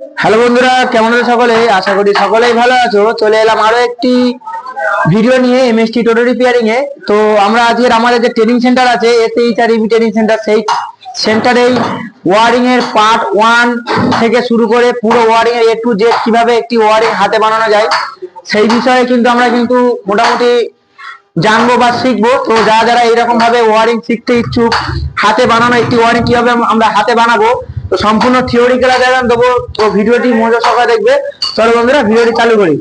Hello বন্ধুরা, কেমন আছো সকলে? আশা করি সকলেই ভালো আছো। চলে এলাম আরও একটি ভিডিও নিয়ে এমএসটি টোটো রিপেয়ারিং এ। তো আমরা আজকের আমাদের যে ট্রেনিং সেন্টার আছে এসএইচ আর ইবি ট্রেনিং সেন্টার সেই সেন্টারেই ওয়ারিং এর পার্ট ওয়ান থেকে শুরু করে পুরো ওয়ারিং এর এ টু জেড কীভাবে একটি ওয়ারিং হাতে বানানো যায়, সেই বিষয়ে কিন্তু আমরা কিন্তু মোটামুটি জানব বা শিখব। তো যারা যারা এরকম ভাবে ওয়ারিং শিখতে ইচ্ছুক, হাতে বানানো একটি ওয়ারিং কীভাবে আমরা হাতে বানাবো তো সম্পূর্ণ থিওরি ক্লাস দেখান দেবো তো ভিডিওটি মজা সবাই দেখবে। চলো বন্ধুরা, ভিডিওটি চালু করি।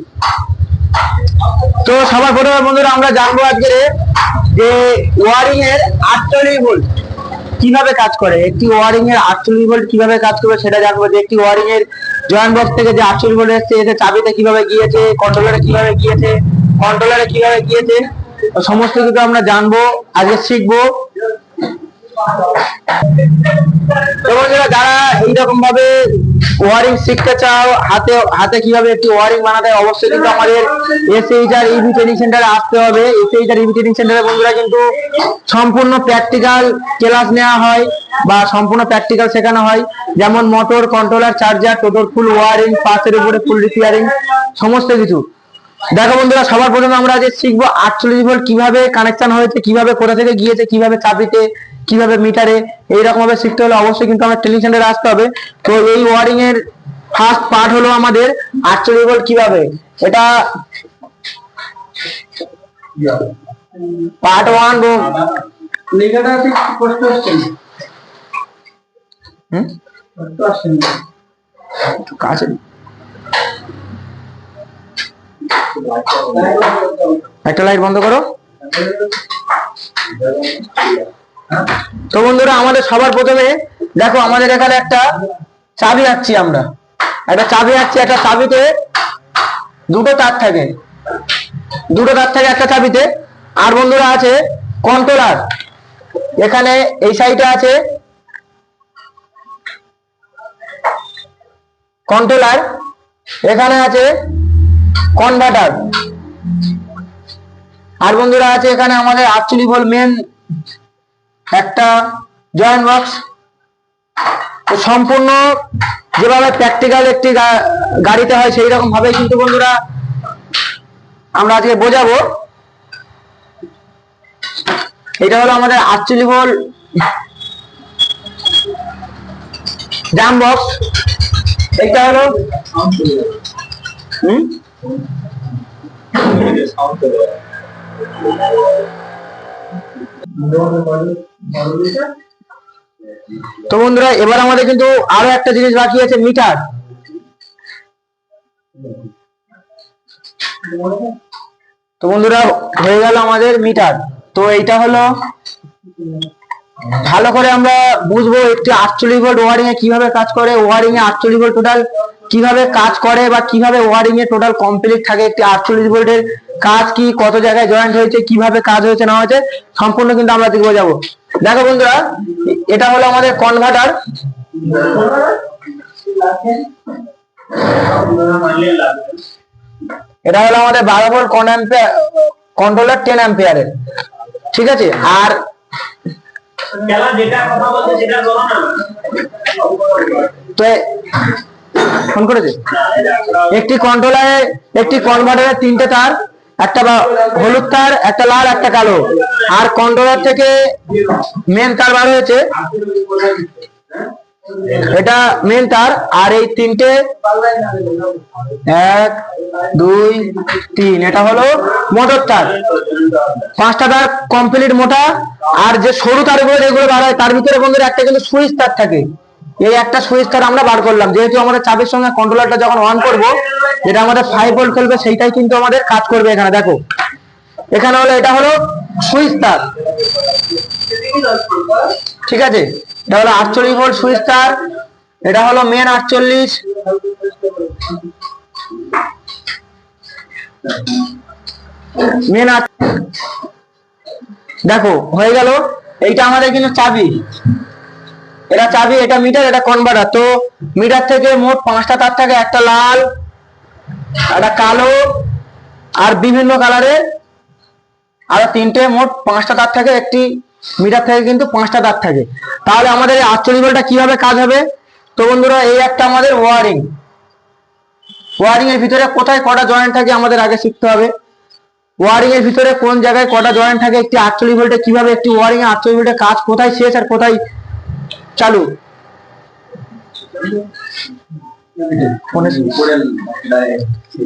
তো সবার প্রথমে বন্ধুরা, আমরা জানব আজকে যে ওয়ারিং এর আটচল্লিশ ভোল্ট কীভাবে কাজ করে। একটি ওয়ারিং এর আটচল্লিশ ভোল্ট কীভাবে কাজ করবে সেটা জানব। যে একটি ওয়ারিং এর জয়েন্ট বক্স থেকে যে আটচল্লিশ ভোল্ট এসছে, এতে চাবিতে কীভাবে গিয়েছে কন্ট্রোলারে কীভাবে গিয়েছে কন্ট্রোলারে কীভাবে গিয়েছে সমস্ত কিছু আমরা জানব, আজকে শিখব। ওয়ারিং শিখতে চাও, হাতে হাতে একটি ওয়ারিং বানাতে অবশ্যই কিন্তু আমাদের সেন্টারে আসতে হবে। সেন্টারে বন্ধুরা কিন্তু সম্পূর্ণ প্র্যাকটিক্যাল ক্লাস নেওয়া হয় বা সম্পূর্ণ প্র্যাকটিক্যাল শেখানো হয়। যেমন মোটর কন্ট্রোলার চার্জার টোটোর ফুল ওয়ারিং পাশের উপরে ফুল রিপেয়ারিং সমস্ত কিছু। দেখো বন্ধুরা, সবার প্রথমে আমরা যে শিখব আটচল্লিশ ভোল্ট কীভাবে কানেকশন হয়েছে, কীভাবে কোথা থেকে গিয়েছে, কীভাবে চাবিতে কীভাবে মিটারে এইরকম ভাবে শিখতে হলে, অবশ্যই কিন্তু আমার ট্রেনিং সেন্টারে আসতে হবে। তো এই ওয়ারিং এর ফার্স্ট পার্ট হলো আমাদের আটচল্লিশ ভোল্ট কীভাবে? এটা পার্ট ওয়ান লেখাটা ঠিক হুম? একটা লাইট বন্ধ করো। তো বন্ধুরা, আমাদের সবার প্রথমে দেখো, আমাদের এখানে একটা চাবি আঁকছি আমরা। একটা চাবি আঁকছি, একটা চাবিতে দুটো তার থাকে। দুটো তার থাকে একটা চাবিতে। আর বন্ধুরা আছে কন্ট্রোলার এখানে এই সাইডে আছে কন্ট্রোলার এখানে আছে কনভার্টার আর বন্ধুরা আছে এখানে আমাদের আটচল্লিশ ভোল্ট মেন একটা জয়েন্ট বক্স সম্পূর্ণ যেভাবে প্র্যাকটিক্যাল একটি গাড়িতে হয় সেই রকম ভাবে কিন্তু বন্ধুরা আমরা আজকে বোঝাবো। এটা হলো আমাদের আটচল্লিশ ভোল্ট জাম বক্স এটা হলো, হুম? তো বন্ধুরা, এবার আমাদের কিন্তু আরও একটা জিনিস বাকি আছে, মিটার। তো বন্ধুরা, হয়ে গেল আমাদের মিটার। তো এইটা হলো, ভালো করে আমরা বুঝব একটি আটচল্লিশ ভোল্ট ওয়ারিং এ কীভাবে কাজ করে। ওয়ারিং এ আটচল্লিশ ভোল্ট টোটাল কীভাবে কাজ করে বা কীভাবে ওয়ারিং এ টোটাল কমপ্লিট থাকে একটি আটচল্লিশ ভোল্টের কাজ কি কত জায়গায় জয়েন্ট হয়েছে কীভাবে কাজ হয়েছে না হয়েছে সম্পূর্ণ কিন্তু আমরা দেখব যাব। দেখো বন্ধুরা এটা হলো আমাদের কনভার্টার এটা হলো আমাদের বারো ভোল্ট কন্ট্রোলার টেন অ্যাম্পিয়ারের ঠিক আছে? আর তো ফোন করেছে? একটি কন্ট্রোলারে একটি কনভার্টারের তিনটে তার, একটা হলুদ তার, একটা লাল, একটা কালো। আর কন্ট্রোলার থেকে মেন তার বার হয়েছে। এটা মেন তার, আর এই তিনটে এক, দুই, তিন, এটা হলো মোটর তার। পাঁচটা তার কমপ্লিট মোটা, আর যে সরু তারগুলো যেগুলো বার হয়, তার ভিতরে বন্ধুরা, একটা কিন্তু সুইচ তার থাকে। এই একটা সুইচ তার আমরা বার করলাম। যেহেতু আমাদের চাবির সঙ্গে কন্ট্রোলারটা যখন অন করব, যেটা আমাদের ফাইভ ভোল্ট খেলবে, সেইটাই কিন্তু আমাদের কাজ করবে এখানে, দেখো। এখানে হলো, এটা হলো সুইচ তার ঠিক আছে? এটা হলো আটচল্লিশ ভোল্ট সুইচ তার এটা হলো মেন আটচল্লিশ। মেন দেখো, হয়ে গেল। এইটা আমাদের কিন্তু চাবি। এটা চাবি, এটা মিটার, এটা কনভার্টার তো মিটার থেকে মোট পাঁচটা তার থাকে, একটা লাল, একটা কালো আর বিভিন্ন কালারের আর তিনটে মোট পাঁচটা তার থাকে, একটি মিটার থেকে কিন্তু পাঁচটা তার থাকে। তাহলে আমাদের এই আটচল্লিশ ভোল্টটা কীভাবে কাজ হবে? তো বন্ধুরা, এই একটা আমাদের ওয়ারিং ওয়ারিং এর ভিতরে কোথায় কটা জয়েন্ট থাকে আমাদের আগে শিখতে হবে। ওয়ারিং এর ভিতরে কোন জায়গায় কটা জয়েন্ট থাকে, একটি আটচল্লিশ ভোল্টে কীভাবে একটি ওয়ারিং এ আটচল্লিশ ভোল্টের কাজ, কোথায় শেষ আর কোথায় চালু।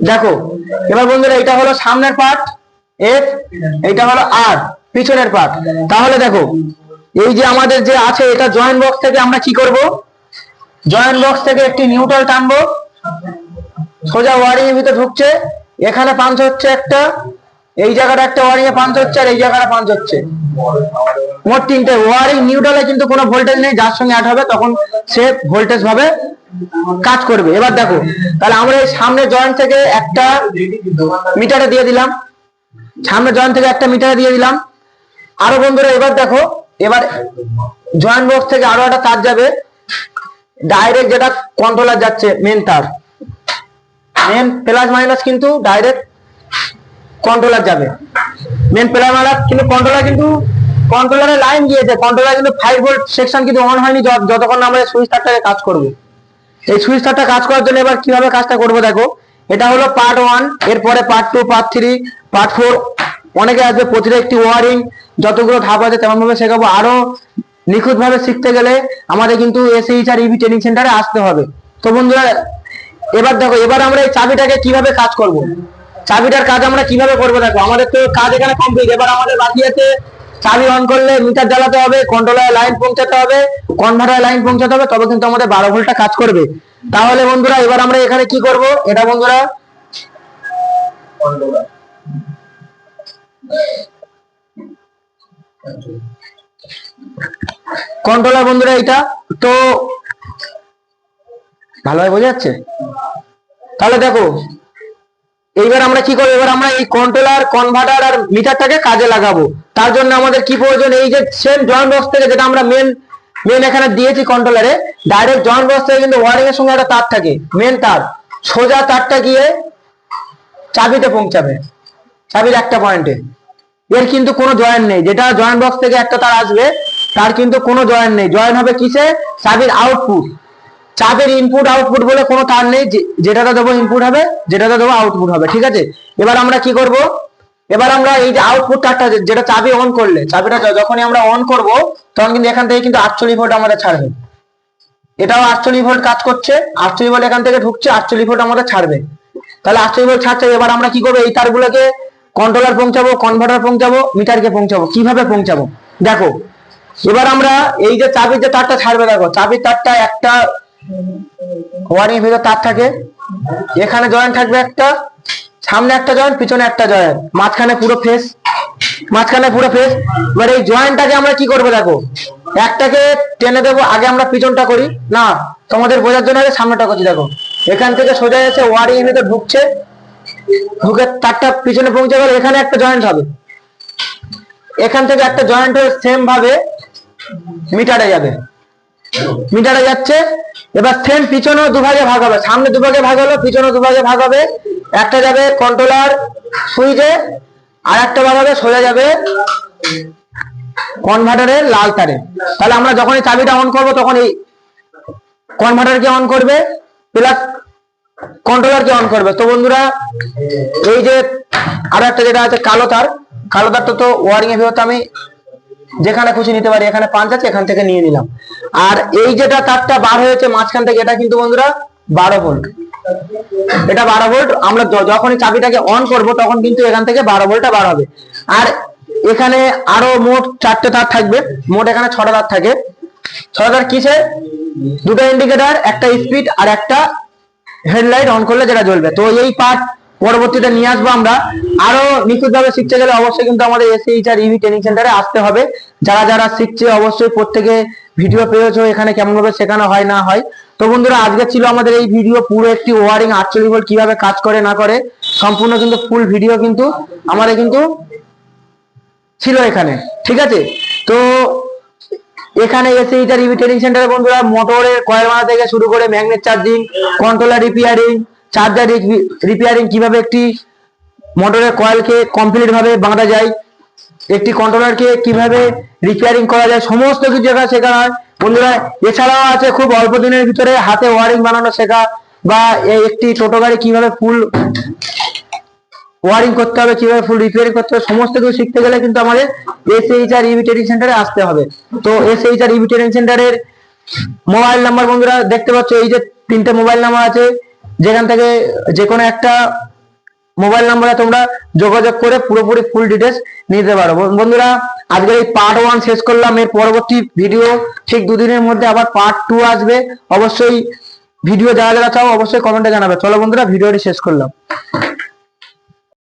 দেখো, এবার বন্ধুরা এটা হলো সামনের পার্ট এফ এটা হলো আর পিছনের পার্ট তাহলে দেখো, এই যে আমাদের যে আছে, এটা জয়েন্ট বক্স থেকে আমরা কি করব? জয়েন্ট বক্স থেকে একটি নিউট্রাল টানবো। সোজা ওয়ারিং এর ভিতরে ঢুকছে। এখানে পাঞ্চ হচ্ছে একটা, এই জায়গাটা একটা ওয়ারিং এ পাঞ্চ হচ্ছে আর এই জায়গাটা পাঞ্চ হচ্ছে। মোট তিনটে ওয়ারিং নিউট্রালে কিন্তু কোনো ভোল্টেজ নেই, যার সঙ্গে অ্যাড হবে, তখন সে ভোল্টেজ ভাবে কাজ করবে। এবার দেখো, তাহলে আমরা এই সামনে জয়েন্ট থেকে একটা মিটারে দিয়ে দিলাম। সামনে জয়েন্ট থেকে একটা মিটারে দিয়ে দিলাম। আরও বন্ধুরা, এবার দেখো, এবার জয়েন্ট বক্স থেকে আরও একটা তার যাবে। ডাইরেক্ট যেটা কন্ট্রোলার যাচ্ছে মেন তার। মেন প্লাস মাইনাস কিন্তু ডাইরেক্ট কন্ট্রোলার যাবে। মেন প্লাস মাইনাস কিন্তু কন্ট্রোলার কিন্তু কন্ট্রোলারে লাইন গিয়েছে। কন্ট্রোলার কিন্তু ফাইভ ভোল্ট সেকশন কিন্তু অন হয়নি যত- যতক্ষণ আমরা সুইচ তারটাকে কাজ করব। এই সুইচ তারটা কাজ করার জন্য এবার কীভাবে কাজটা করব দেখো? এটা হলো পার্ট ওয়ান এরপরে part two part three part four অনেকে আসবে, প্রতিটা একটি ওয়ারিং যতগুলো ধাপ আছে তেমন ভাবে শেখাবো। আরও নিখুঁত ভাবে শিখতে গেলে আমাদের কিন্তু এসএইচ আর ইভি ট্রেনিং সেন্টারে আসতে হবে। তো বন্ধুরা, এবার দেখো, এবার আমরা এই চাবিটাকে কীভাবে কাজ করব? চাবিটার কাজ আমরা কীভাবে করব দেখো? আমাদের তো কাজ এখানে কমপ্লিট এবার আমাদের বাকি আছে, চাবি অন করলে মিটার জ্বালাতে হবে কন্ট্রোলার লাইন পৌঁছাতে হবে কনভার্টার লাইন পৌঁছাতে হবে, তবে কিন্তু আমাদের বারো ভোল্টটা কাজ করবে। তাহলে বন্ধুরা, এবার আমরা এখানে কি করব? এটা বন্ধুরা কন্ট্রোলার বন্ধুরা এটা তো ভালোভাবে বোঝা যাচ্ছে? তাহলে দেখো এইবার আমরা কি করব? এবার আমরা এই কন্ট্রোলার কনভার্টার আর মিটারটাকে কাজে লাগাবো। তার জন্য আমাদের কি প্রয়োজন? এই যে সেম জয়েন্ট বক্স থেকে যেটা আমরা মেন মেন এখানে দিয়েছি কন্ট্রোলারে ডাইরেক্ট জয়েন্ট বক্স থেকে কিন্তু ওয়ারিং এর সঙ্গে একটা তার থাকে মেন তার। সোজা তারটা গিয়ে চাবিতে পৌঁছাবে, চাবির একটা পয়েন্টে এর কিন্তু কোনো জয়েন্ট নেই। যেটা জয়েন্ট বক্স থেকে একটা তার আসবে, তার কিন্তু কোনো জয়েন্ট নেই। জয়েন্ট হবে কিসে? চাবির আউটপুট চাপের ইনপুট আউটপুট বলে কোনো তার নেই যেটাতে দেবো ইনপুট হবে, যেটাতে দেবো আউটপুট হবে, ঠিক আছে? এবার আমরা কি করব? এবার আমরা এই যে আউটপুট তারটা যেটা চাবি অন করলে, চাবিটা যখনই আমরা অন করব, তখন কিন্তু এখান থেকে কিন্তু আটচল্লিশ ভোল্ট আমাদের ছাড়বে। এটাও আটচল্লিশ ভোল্ট কাজ করছে, আটচল্লিশ ভোল্ট এখান থেকে ঢুকছে, আটচল্লিশ ভোল্ট আমাদের ছাড়বে। তাহলে আটচল্লিশ ভোল্ট ছাড়ছে, এবার আমরা কি করব? এই তারগুলোকে কন্ট্রোলার পৌঁছাবো কনভার্টার পৌঁছাবো, মিটারকে পৌঁছাবো, কীভাবে পৌঁছাবো? দেখো, এবার আমরা এই যে চাবির যে তারটা ছাড়বে, দেখো, চাবির তারটা একটা ওয়ারিং ভিতর তার থাকে। এখানে জয়েন্ট থাকবে একটা, সামনে একটা জয়েন্ট পিছনে একটা জয়েন্ট মাঝখানে পুরো ফেস মাঝখানে পুরো ফেস এবার এই জয়েন্টটাকে আমরা কি করব দেখো? একটাকে টেনে দেবো, আগে আমরা পিছনটা করি। না, তোমাদের বোঝার জন্য আগে সামনেটা করছি, দেখো। এখান থেকে সোজা এসে ওয়ারিং ভিতর ঢুকছে। ঢুকে তারটা পিছনে পৌঁছে গেলে এখানে একটা জয়েন্ট হবে। এখান থেকে একটা জয়েন্ট হয়ে সেম ভাবে মিটারে যাবে। মিটারে যাচ্ছে। এবার সেম পিছনেও দুভাগে ভাগ হবে। সামনে দুভাগে ভাগ হলো পিছনে দুভাগে ভাগ হবে। একটা যাবে কন্ট্রোলার সুইচে আর একটা ভাগ হবে সোজা যাবে কনভার্টারের লাল তারে। তাহলে আমরা যখন এই চাবিটা অন করব তখন এই কনভার্টারকে অন করবে প্লাস কন্ট্রোলারকে অন করবে। তো বন্ধুরা, এই যে আর একটা যেটা আছে, কালো তার। কালো তারটা তো ওয়ারিং এর ভিতরে আমি যেখানে খুশি নিতে পারি, এখানে পাঁচ আছে, এখান থেকে নিয়ে নিলাম। আর এই যেটা তারটা বার হয়েছে মাঝখান থেকে, এটা কিন্তু বন্ধুরা বারো ভোল্ট। এটা বারো ভোল্ট, আমরা যখনই চাবিটাকে অন করব, তখন কিন্তু এখান থেকে বারো ভোল্টটা বার হবে। আর এখানে আরও মোট চারটে তার থাকবে, মোট এখানে ছটা তার থাকে। ছটা তার কিসে দুটো ইন্ডিকেটার একটা স্পিড আর একটা হেডলাইট অন করলে যেটা জ্বলবে। তো এই পার্ট পরবর্তীতে নিয়ে আসব আমরা। আরও নিখুঁত ভাবে শিখতে গেলে অবশ্যই কিন্তু আমাদের এসএইচ আর ইভি ট্রেনিং সেন্টারে আসতে হবে। যারা যারা শিখছে অবশ্যই প্রত্যেকে ভিডিও পেয়েছ এখানে কেমন ভাবে শেখানো হয়, না হয়। তো বন্ধুরা, আজকে ছিল আমাদের এই ভিডিও পুরো একটি ওয়ারিং আটচল্লিশ ভোল্ট কীভাবে কাজ করে, না করে। সম্পূর্ণ কিন্তু ফুল ভিডিও কিন্তু আমাদের কিন্তু ছিল এখানে, ঠিক আছে? তো এখানে এসে এটা রিভি ট্রেনিং সেন্টারে বন্ধুরা মোটরের কয়েল বানা থেকে শুরু করে magnet charging controller repairing charger repairing কীভাবে একটি মোটরের কয়েলকে কমপ্লিট ভাবে বাঁধা যায়, একটি কন্ট্রোলারকে কীভাবে রিপেয়ারিং করা যায়, সমস্ত কিছু এখানে শেখানো হয়। বন্ধুরা, এছাড়াও আছে খুব অল্প দিনের ভিতরে হাতে ওয়ারিং বানানো শেখা বা একটি টোটো গাড়ি কীভাবে ফুল ওয়ারিং করতে হবে, কীভাবে ফুল রিপেয়ারিং করতে হবে, সমস্ত কিছু শিখতে গেলে কিন্তু আমাদের এসএইচআর ইভি ট্রেনিং সেন্টারে আসতে হবে। তো এসএইচআর ইভি ট্রেনিং সেন্টারের মোবাইল নাম্বার বন্ধুরা, দেখতে পাচ্ছ, এই যে তিনটে মোবাইল নাম্বার আছে। যেখান থেকে যে কোনো একটা মোবাইল নাম্বারে তোমরা যোগাযোগ করে পুরোপুরি ফুল ডিটেলস নিতে পারো। বন্ধুরা, আজকের এই পার্ট ওয়ান শেষ করলাম। এর পরবর্তী ভিডিও ঠিক দুদিনের মধ্যে আবার পার্ট টু আসবে। অবশ্যই ভিডিও যারা যারা চাও অবশ্যই কমেন্টে জানাবে। চলো বন্ধুরা ভিডিওটি শেষ করলাম।